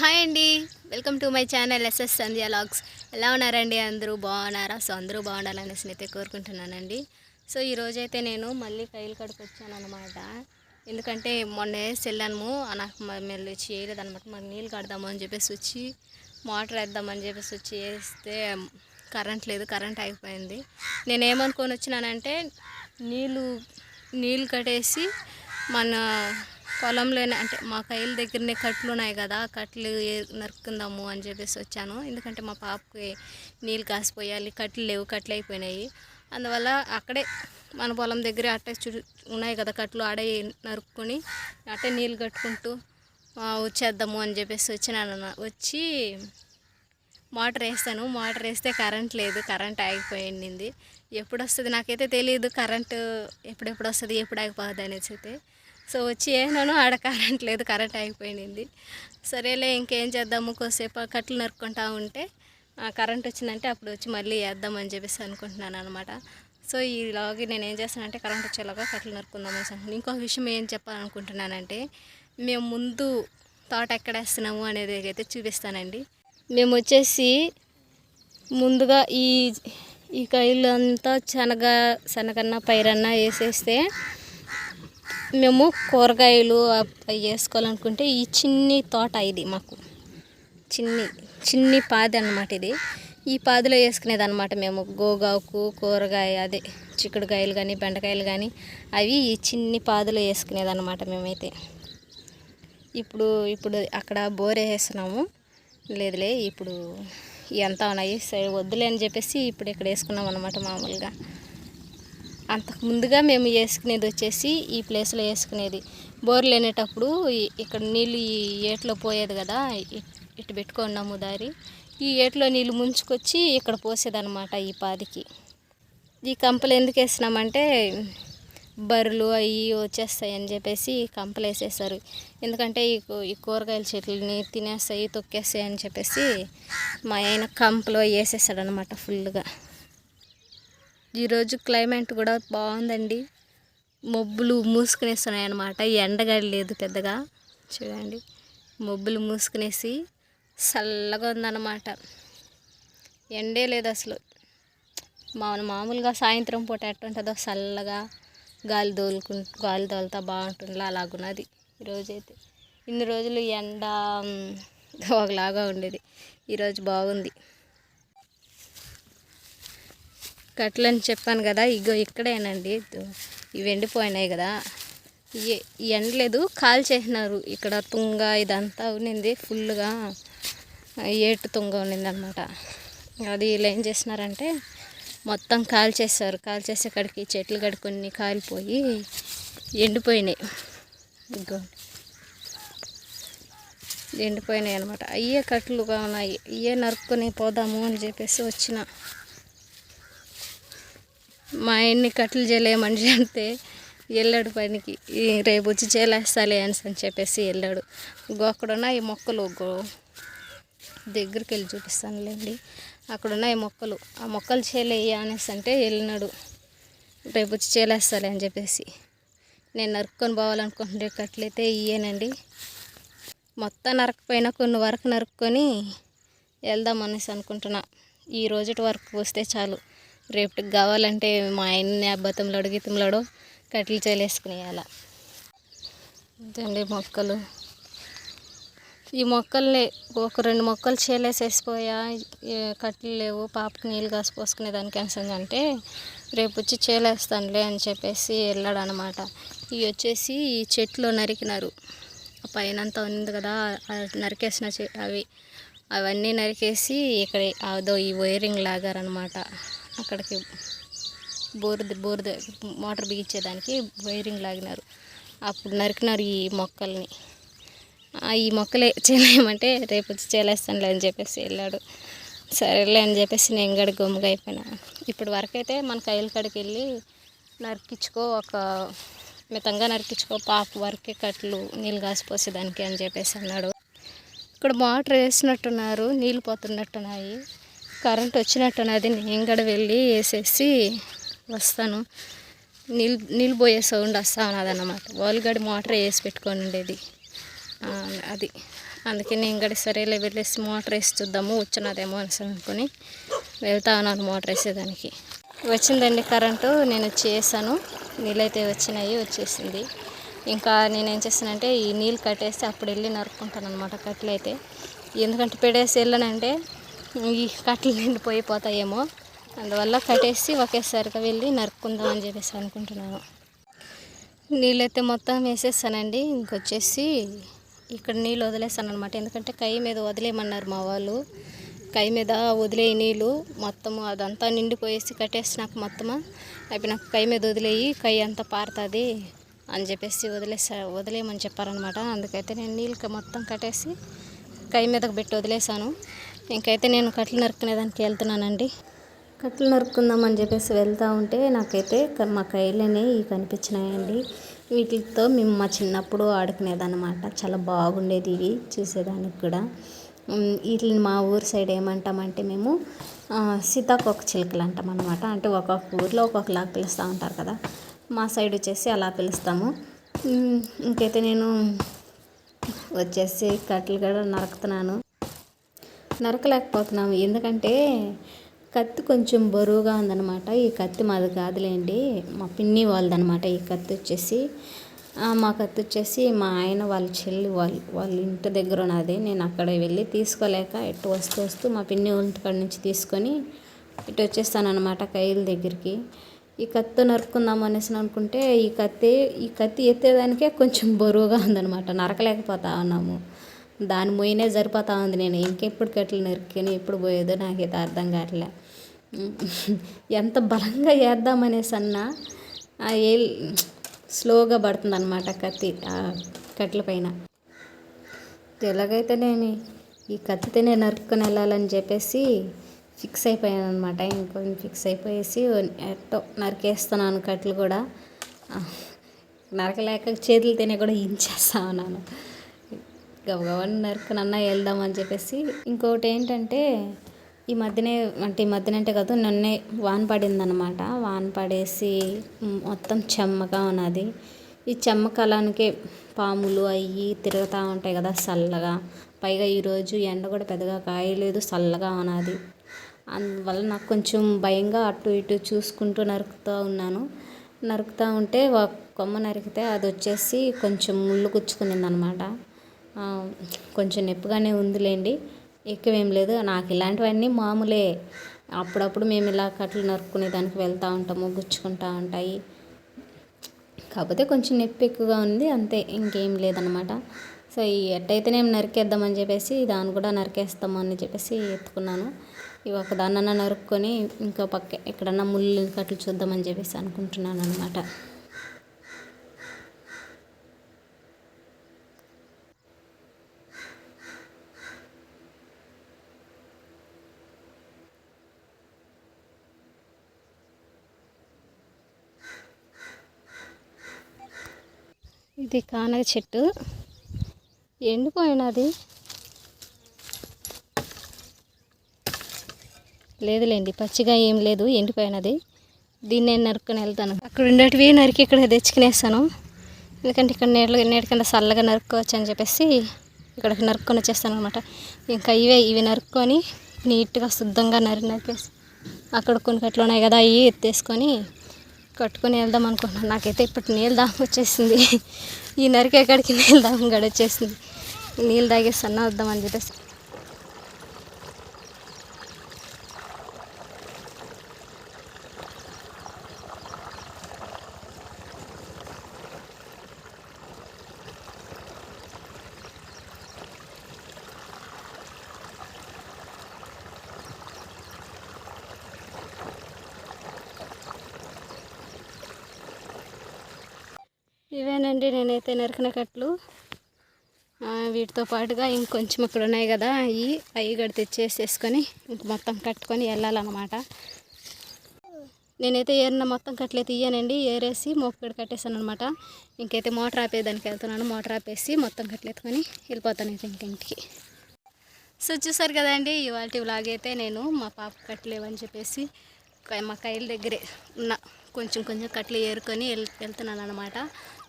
Hi అండి. Welcome to my channel SS Sandhya vlogs. ఎలా ఉన్నారండి అందరూ? బాగున్నారా? సో అందరూ బాగుండాలనేసి అయితే కోరుకుంటున్నానండి. సో ఈరోజైతే నేను మళ్ళీ కైలు కడుపు వచ్చాను అనమాట ఎందుకంటే మొన్న వేసి వెళ్ళాము నాకు మళ్ళీ చేయలేదు అనమాట మాకు నీళ్ళు కడదాము అని చెప్పేసి వచ్చి మోటార్ వేద్దామని చెప్పేసి వచ్చి వేస్తే కరెంట్ లేదు కరెంట్ అయిపోయింది నేనేమనుకొని వచ్చినానంటే నీళ్ళు నీళ్ళు కట్టేసి మన పొలంలోనే అంటే మా కైల దగ్గరనే కట్లు ఉన్నాయి కదా కట్లు నరుక్కుందాము అని చెప్పేసి వచ్చాను. ఎందుకంటే మా పాపకి నీళ్ళు కాసిపోయాలి కట్లు లేవు కట్లు అయిపోయినాయి. అందువల్ల అక్కడే మన పొలం దగ్గర అట్టే చు ఉన్నాయి కదా కట్లు ఆడే నరుక్కొని అట్టే నీళ్ళు కట్టుకుంటూ వచ్చేద్దాము అని చెప్పేసి వచ్చినాను వచ్చి మోటార్ వేస్తాను. మోటార్ వేస్తే కరెంట్ లేదు కరెంట్ ఆగిపోయింది. ఎప్పుడు వస్తుంది నాకైతే తెలియదు కరెంటు ఎప్పుడెప్పుడు వస్తుంది ఎప్పుడు ఆగిపోతుంది అనేసి అయితే సో వచ్చి వేసినాను ఆడ కరెంట్ లేదు కరెంట్ ఆగిపోయింది. సరేలే ఇంకేం చేద్దాము కొద్దిసేపు కట్లు నరుక్కుంటా ఉంటే కరెంట్ వచ్చిందంటే అప్పుడు వచ్చి మళ్ళీ వేద్దామని చెప్పేసి అనుకుంటున్నాను అనమాట సో ఈలాగి నేను ఏం చేస్తానంటే కరెంట్ వచ్చేలాగా కట్లు నరుక్కుందాం అనుకుంటున్నాను ఇంకొక విషయం ఏం చెప్పాలనుకుంటున్నానంటే మేము ముందు తోట ఎక్కడేస్తున్నాము అనేది అయితే చూపిస్తానండి. మేము వచ్చేసి ముందుగా ఈ ఈ కైలు అంతా శనగ శనగన్న పైరన్న వేసేస్తే మేము కూరగాయలు అవి వేసుకోవాలనుకుంటే ఈ చిన్ని తోట ఇది మాకు. చిన్ని చిన్ని పాది అన్నమాట ఇది. ఈ పాదిలో వేసుకునేది అనమాట మేము. గోగాకు కూరగాయ అదే చిక్కుడుకాయలు కానీ బెండకాయలు కానీ అవి ఈ చిన్ని పాదిలో వేసుకునేది అనమాట మేమైతే. ఇప్పుడు ఇప్పుడు అక్కడ బోర్ వేసేస్తున్నాము లేదులే ఇప్పుడు ఎంత ఉన్నాయి. సరే వద్దులే అని చెప్పేసి ఇప్పుడు ఇక్కడ వేసుకున్నాం అనమాట మామూలుగా. అంతకు ముందుగా మేము వేసుకునేది వచ్చేసి ఈ ప్లేస్లో వేసుకునేది. బోర్ లేనేటప్పుడు ఇక్కడ నీళ్ళు ఈ ఏట్లో పోయేది కదా ఇటు పెట్టుకున్నాము దారి. ఈ ఏట్లో నీళ్ళు ముంచుకొచ్చి ఇక్కడ పోసేదనమాట ఈ పాదికి. ఈ కంపలు ఎందుకు వేసినామంటే బర్రెలు అవి వచ్చేస్తాయి అని చెప్పేసి కంపలు వేసేసారు. ఎందుకంటే ఈ ఈ కూరగాయల చెట్లని తినేస్తాయి తొక్కేస్తాయి అని చెప్పేసి మా ఆయన కంపలు వేసేసాడు అనమాట ఫుల్గా. ఈరోజు క్లైమేట్ కూడా బాగుందండి. మబ్బులు మూసుకునేస్తున్నాయి అనమాట ఎండగడి లేదు పెద్దగా. చూడండి మబ్బులు మూసుకునేసి చల్లగా ఉందన్నమాట. ఎండే లేదు అసలు. మామూలు మామూలుగా సాయంత్రం పూట ఎట్టుంటుందో చల్లగా గాలి తోలుకు గాలి తోలుతా బాగుంటుందిలా అలాగున్నది ఈరోజైతే. ఇన్ని రోజులు ఎండ ఒకలాగా ఉండేది. ఈరోజు బాగుంది. కట్లని చెప్పాను కదా ఇగో ఇక్కడేనండి. ఇవి ఎండిపోయినాయి కదా. ఇవి ఎండలేదు కాల్ చేసినారు. ఇక్కడ తుంగ ఇదంతా ఉన్నింది ఫుల్గా ఏటు తుంగ ఉన్నింది అనమాట అది వీళ్ళు ఏం చేసినారంటే మొత్తం కాల్ చేస్తారు కాల్ చేసే కాడికి చెట్లు కడుకొని కొన్ని కాలిపోయి ఎండిపోయినాయి. ఇగో. ఎండిపోయినాయి అనమాట అయ్యే కట్లుగా ఉన్నాయి. ఇయ్యే నరుక్కొని పోదాము అని చెప్పేసి వచ్చిన. మా ఆయన్ని కట్లు చేయలే మనిషి అంటే వెళ్ళాడు పనికి ఈ రేపు వచ్చి చేలేస్తాలే అని చెప్పేసి వెళ్ళాడు ఇగో అక్కడున్న ఈ మొక్కలు గో దగ్గరికి వెళ్ళి చూపిస్తానులేండి. అక్కడున్న ఈ మొక్కలు ఆ మొక్కలు చేలేయ అనేసి అంటే వెళ్ళినాడు. రేపు వచ్చి చేలేస్తాలే అని చెప్పేసి. నేను నరుక్కొని పోవాలనుకుంటుంటే కట్లయితే ఇయ్యేనండి. మొత్తం నరకపోయినా కొన్ని వరకు నరుక్కొని వెళ్దాం అనేసి అనుకుంటున్నా. ఈ రోజుటి వరకు వస్తే చాలు. రేపటికి కావాలంటే మా ఆయన్ని అబ్బతంలోడు గీతంలోడు కట్టెలు చేలేసుకునేయాల ఇదండి మొక్కలు. ఈ మొక్కల్ని ఒక రెండు మొక్కలు చేలేసేసిపోయా కట్టెలు లేవు పాపకి నీళ్ళు కాసి పోసుకునే దానికి అంటే రేపు వచ్చి చేలేస్తానులే అని చెప్పేసి వెళ్ళాడు అనమాట ఇవి వచ్చేసి ఈ చెట్లు నరికినారు. పైన అంతా ఉంది కదా నరికేసిన చె- అవి. అవన్నీ నరికేసి ఇక్కడ అదో ఈ వైరింగ్ లాగారనమాట అక్కడికి బోర్ బోర్ మోటార్ బిగించేదానికి వైరింగ్ లాగినారు. అప్పుడు నరికినారు ఈ మొక్కల్ని. ఆ, ఈ మొక్కలే చేయలేమంటే రేపు వచ్చి చేలేస్తానులే అని చెప్పేసి వెళ్ళాడు. సరేలే అని చెప్పేసి నేను గడి గమ్ముగా అయిపోయినా. ఇప్పుడు వరకైతే మన కైల కడికి వెళ్ళి నరికించుకో ఒక మితంగా నరికించుకో పాప వరకే కట్లు నీళ్ళు కాసిపోసేదానికి అని చెప్పేసి అన్నాడు. ఇక్కడ మోటార్ వేసినట్టున్నారు నీళ్ళు పోతున్నట్టున్నాయి. కరెంట్ వచ్చినట్టున్నది నేను కూడా వెళ్ళి వేసేసి వస్తాను. నిల్ నిలిపోయే సౌండ్ వస్తా ఉన్నదన్నమాట. వాళ్ళు గడి మోటార్ వేసి పెట్టుకొని ఉండేది. అది. అందుకే నేను కూడా సరేలే వెళ్ళేసి మోటార్ వేసి చూద్దాము వచ్చినదేమో అని అనుకుని వెళ్తా ఉన్నాను మోటార్ వేసేదానికి. వచ్చిందండి కరెంటు నేను చేశాను నీళ్ళైతే వచ్చినాయి వచ్చేసింది. ఇంకా నేను ఏం చేస్తానంటే ఈ నీళ్ళు కట్టేసి అప్పుడు వెళ్ళి నరుక్కుంటాను అనమాట కట్లయితే ఎందుకంటే పెడేసి వెళ్ళనంటే ఈ కట్టలు నిండిపోయి పోతాయేమో అందువల్ల కట్టేసి ఒకేసారిగా వెళ్ళి నరుక్కుందాం అని చెప్పేసి అనుకుంటున్నాను. నీళ్ళైతే మొత్తం వేసేస్తానండి. ఇంకొచ్చేసి ఇక్కడ నీళ్ళు వదిలేస్తాను అనమాట ఎందుకంటే కై మీద వదిలేయమన్నారు మా వాళ్ళు. కై మీద వదిలేయి నీళ్ళు. మొత్తము అదంతా నిండిపోయేసి కట్టేసినాక మొత్తము నాకు కై మీద వదిలేయి. కై అంతా పారుతుంది అని చెప్పేసి వదిలేసా వదిలేయమని చెప్పారనమాట అందుకైతే నేను నీళ్ళు మొత్తం కట్టేసి కై మీదకి పెట్టి వదిలేసాను ఇంకైతే నేను కట్టలు నరుకునేదానికి వెళ్తున్నానండి. కట్టెలు నరుక్కుందామని చెప్పేసి వెళ్తూ ఉంటే నాకైతే మా కైలనే ఇవి కనిపించినాయండి. వీటితో మేము మా చిన్నప్పుడు ఆడుకునేదన్నమాట. చాలా బాగుండేది ఇవి చూసేదానికి కూడా. వీటిని మా ఊరు సైడ్ ఏమంటామంటే మేము ఆ, సీతాకోక చిలుకలు అంటాం అనమాట అంటే ఒక్కొక్క ఊర్లో ఒక్కొక్కలాగా పిలుస్తూ ఉంటారు కదా. మా సైడ్ వచ్చేసి అలా పిలుస్తాము. ఇంకైతే నేను వచ్చేసి కట్టెలు కూడా నరుకుతున్నాను. నరకలేకపోతున్నాము. ఎందుకంటే కత్తి కొంచెం బరువుగా ఉందన్నమాట. ఈ కత్తి మాది కాదులేండి మా పిన్ని వాళ్ళదనమాట ఈ కత్తి వచ్చేసి. మా కత్తి వచ్చేసి మా ఆయన వాళ్ళ చెల్లి వాళ్ళ వాళ్ళ ఇంటి దగ్గర ఉన్నది. నేను అక్కడ వెళ్ళి తీసుకోలేక ఇటు వస్తూ వస్తూ మా పిన్ని వాళ్ళ ఇంటికాడ నుంచి తీసుకొని ఇటు వచ్చేస్తానమాట కైల దగ్గరికి. ఈ కత్తి నరుక్కుందాం అనేసి అనుకుంటే ఈ కత్తి ఈ కత్తి ఎత్తేదానికే కొంచెం బరువుగా ఉందన్నమాట. నరకలేకపోతా ఉన్నాము. దాని మొయ్యనే సరిపోతా ఉంది. నేను ఇంకెప్పుడు కట్టెలు నరికిని ఎప్పుడు పోయేదో నాకైతే అర్థం కావట్లే. ఎంత బలంగా వేద్దామనేసి అన్నా ఆ ఏ స్లోగా పడుతుంది అనమాట కత్తి ఆ కట్టెల పైన. ఎలాగైతే నేను ఈ కత్తితోనే నరుక్కుని వెళ్ళాలని చెప్పేసి ఫిక్స్ అయిపోయాను అనమాట ఇంకొంచెం ఫిక్స్ అయిపోయేసి ఎట్టో నరికేస్తున్నాను కట్లు కూడా. నరకలేక నరకలేక చేతులతోనే కూడా ఇంచేస్తా ఉన్నాను. గబగబని నరుకునన్నా వెళ్దామని చెప్పేసి ఇంకొకటి ఏంటంటే ఈ మధ్యనే అంటే ఈ మధ్యన అంటే కాదు నిన్నే వాన పడిందనమాట వాన పడేసి మొత్తం చెమ్మగా ఉన్నది. ఈ చెమ్మకాలానికే పాములు అవి తిరుగుతూ ఉంటాయి కదా చల్లగా. పైగా ఈరోజు ఎండ కూడా పెద్దగా కాయలేదు చల్లగా ఉన్నది. అందువల్ల నాకు కొంచెం భయంగా అటు ఇటు చూసుకుంటూ నరుకుతూ ఉన్నాను. నరుకుతూ ఉంటే కొమ్మ నరికితే అది వచ్చేసి కొంచెం ముళ్ళు గుచ్చుకునింది అనమాట కొంచెం నొప్పిగానే ఉందిలేండి. ఎక్కువేం లేదు. నాకు ఇలాంటివన్నీ మామూలే. అప్పుడప్పుడు మేము ఇలా కట్టలు నరుక్కునే దానికి వెళ్తూ ఉంటాము గుచ్చుకుంటూ ఉంటాయి. కాకపోతే కొంచెం నొప్పి ఎక్కువగా ఉంది అంతే. ఇంకేం లేదనమాట. సో ఈ ఎట్టయితే నేను నరికేద్దామని చెప్పేసి దాన్ని కూడా నరికేస్తాము అని చెప్పేసి ఎత్తుకున్నాను. ఇవి ఒక దాన్నన్నా నరుక్కొని ఇంకో పక్క ఎక్కడన్నా ముళ్ళు కట్లు చూద్దామని చెప్పేసి అనుకుంటున్నాను అనమాట ఇది కానగ చెట్టు. ఎండిపోయినది. లేదులేండి పచ్చిగా ఏం లేదు ఎండిపోయినది. దీన్ని నేను నరుక్కుని వెళ్తాను. అక్కడ ఉండేటివి నరికి ఇక్కడ తెచ్చుకునేస్తాను. ఎందుకంటే ఇక్కడ నీళ్ళ నీటి కింద చల్లగా నరుక్కోవచ్చు అని చెప్పేసి ఇక్కడికి నరుక్కొని వచ్చేస్తాను అనమాట ఇంకా ఇవే ఇవి నరుక్కొని నీట్గా శుద్ధంగా నరి నరికేసి అక్కడ కొన్ని కట్లు ఉన్నాయి కదా అవి ఎత్తేసుకొని కట్టుకొని వెళ్దాం అనుకున్నాను నాకైతే ఇప్పటి నీళ్ళు దాహం వచ్చేసింది. ఈ నరికే కాడికి నీళ్ళు దాహం గడి వచ్చేసింది నీళ్ళు తాగేసి అన్న వద్దామని చెప్పేసి. ఇవేనండి నేనైతే నరికిన కట్లు వీటితో పాటుగా ఇంకొంచెం ఇక్కడ ఉన్నాయి కదా అవి అవి కూడా తెచ్చేసేసుకొని ఇంక మొత్తం కట్టుకొని వెళ్ళాలన్నమాట. నేనైతే ఏరిన మొత్తం కట్లే తీయనండి ఏరేసి మోపుగడ కట్టేశాను అనమాట ఇంకైతే మోటార్ ఆపేదానికి వెళ్తున్నాను మోటార్ ఆపేసి మొత్తం కట్లు ఎత్తుకొని వెళ్ళిపోతాను అయితే ఇంకింటికి సో చూసారు కదండి ఇవాళ వ్లాగ్ అయితే నేను మా పాప కట్టలేవని చెప్పేసి మా కైల దగ్గరే ఉన్న కొంచెం కొంచెం కట్లు ఏరుకొని వెళ్ వెళ్తున్నాను అనమాట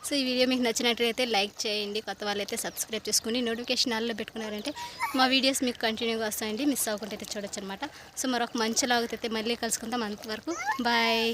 సో ఈ వీడియో మీకు నచ్చినట్లయితే లైక్ చేయండి కొత్త వాళ్ళైతే సబ్స్క్రైబ్ చేసుకుని నోటిఫికేషన్ ఆల్లో పెట్టుకున్నారంటే మా వీడియోస్ మీకు కంటిన్యూగా వస్తాయండి మిస్ అవ్వకుండా అయితే చూడొచ్చు అనమాట సో మరొక మంచి లాగుతైతే మళ్ళీ కలుసుకుందాం అంతవరకు. బాయ్.